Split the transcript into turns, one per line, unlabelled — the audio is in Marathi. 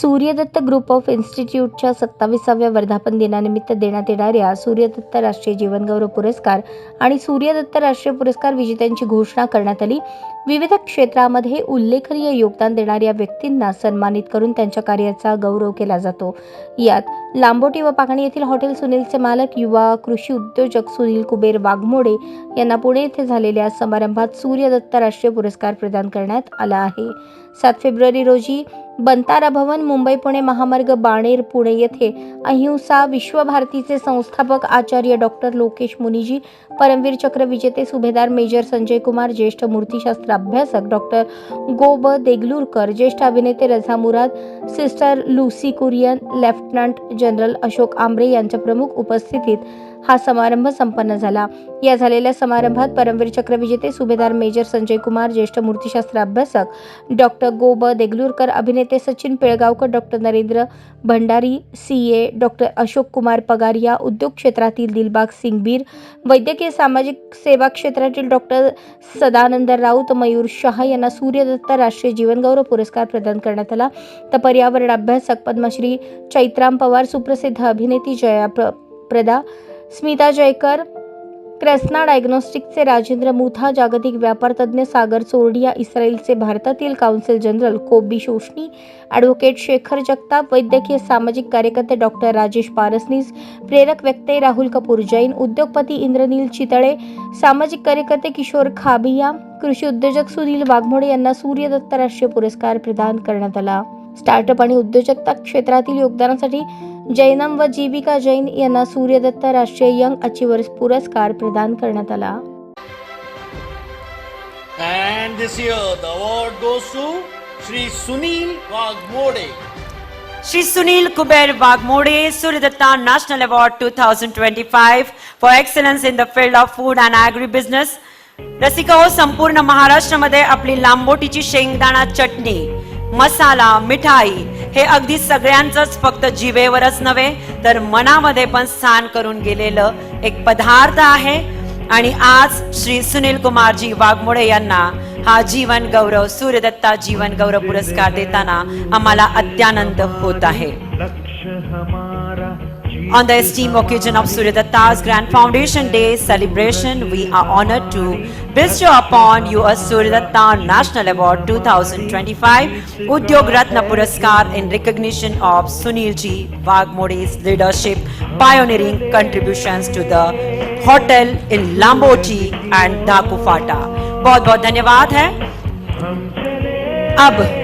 सूर्यदत्त ग्रुप ऑफ इन्स्टिट्यूटच्या सत्तावीसाव्या वर्धापन दिनानिमित्त देण्यात येणाऱ्या सूर्यदत्त राष्ट्रीय जीवनगौरव पुरस्कार आणि सूर्यदत्त राष्ट्रीय पुरस्कार विजेत्यांची घोषणा करण्यात आली. विविध क्षेत्रामध्ये उल्लेखनीय योगदान देणाऱ्या व्यक्तींना सन्मानित करून त्यांच्या कार्याचा गौरव केला जातो. यात लांबोटी व पाकणी येथील हॉटेल सुनीलचे मालक युवा कृषी उद्योजक सुनील कुबेर वाघमोडे यांना पुणे येथे झालेल्या समारंभात सूर्यदत्त राष्ट्रीय पुरस्कार प्रदान करण्यात आला आहे. सात फेब्रुवारी रोजी बंतारा भवन मुंबई पुणे महामार्ग बाणेर पुणे येथे अहिंसा विश्वभारतीचे संस्थापक आचार्य डॉक्टर लोकेश मुनिजी परमवीर चक्र विजेते सुभेदार मेजर संजय कुमार ज्येष्ठ मूर्तीशास्त्र अभ्यासक डॉक्टर गो ब देगलूरकर ज्येष्ठ अभिनेते Raza Murad sister Lucy Kurian lieutenant general Ashok Ambre यांच्या प्रमुख उपस्थितीत हा समारंभ संपन्न झाला. या झालेल्या समारंभात परमवीर चक्र विजेते सुभेदार मेजर संजय कुमार ज्येष्ठ मूर्तीशास्त्र अभ्यासक डॉक्टर गो ब देगलूरकर अभिनेते Sachin Pilgaonkar doctor Narendra Bhandari C A doctor Ashok Kumar Pagariya उद्योग क्षेत्रातील दिलबाग सिंगबीर वैद्यकीय सामाजिक सेवा क्षेत्रातील डॉक्टर सदानंद राऊत मयूर शहा यांना सूर्यदत्त राष्ट्रीय जीवनगौरव पुरस्कार प्रदान करण्यात आला. तर पर्यावरण अभ्यासक पद्मश्री चैत्राम पवार सुप्रसिद्ध अभिनेती जया प्र प्रदा स्मिता जयकर क्रेस्ना डायग्नोस्टिकचे राजेंद्र मुथा जागतिक व्यापार तज्ज्ञ सागर चोरडिया इस्रायलचे भारतातील काउन्सिल जनरल कोबी शोषणी ॲडव्होकेट शेखर जगताप वैद्यकीय सामाजिक कार्यकर्ते डॉक्टर राजेश पारसनीस प्रेरक व्यक्ते राहुल कपूर जैन उद्योगपती इंद्रनील चितळे सामाजिक कार्यकर्ते किशोर खाबिया कृषी उद्योजक सुनील वाघमोडे यांना सूर्यदत्त राष्ट्रीय पुरस्कार प्रदान करण्यात आला. स्टार्टअप आणि उद्योजकता क्षेत्रातील योगदानासाठी जैनम व जीविका जैन यांना सूर्यदत्त राष्ट्रीय यंग अचिव्हर्स पुरस्कार प्रदान करण्यात आला
And this year, the award goes to Shri Sunil Wagmode.
Shri Sunil Kuber Wagmode Suryadatta National Award 2025 for excellence in the field of food and agribusiness. Rasika हो संपूर्ण महाराष्ट्रामध्ये आपली लांबोटीची शेंगदाणा चटणी मसाला मिठाई हे अगदी सगळ्यांचंच फक्त जिवेवरच नव्हे तर मनामध्ये पण स्थान करून गेलेलं एक पदार्थ आहे. आणि आज श्री सुनील कुमारजी वाघमोडे यांना हा जीवन गौरव सूर्यदत्ता जीवन गौरव पुरस्कार देताना आम्हाला अत्यानंद होत आहे. On the esteemed occasion of Suryadutta's Grand Foundation Day celebration, we are honored to bestow upon you a Suryadatta National Award 2025 Udyog Ratna Puraskar in recognition of Sunilji Wagmode's leadership, pioneering contributions to the hotel in Lamboti and Dakufata. बहुत बहुत धन्यवाद है अब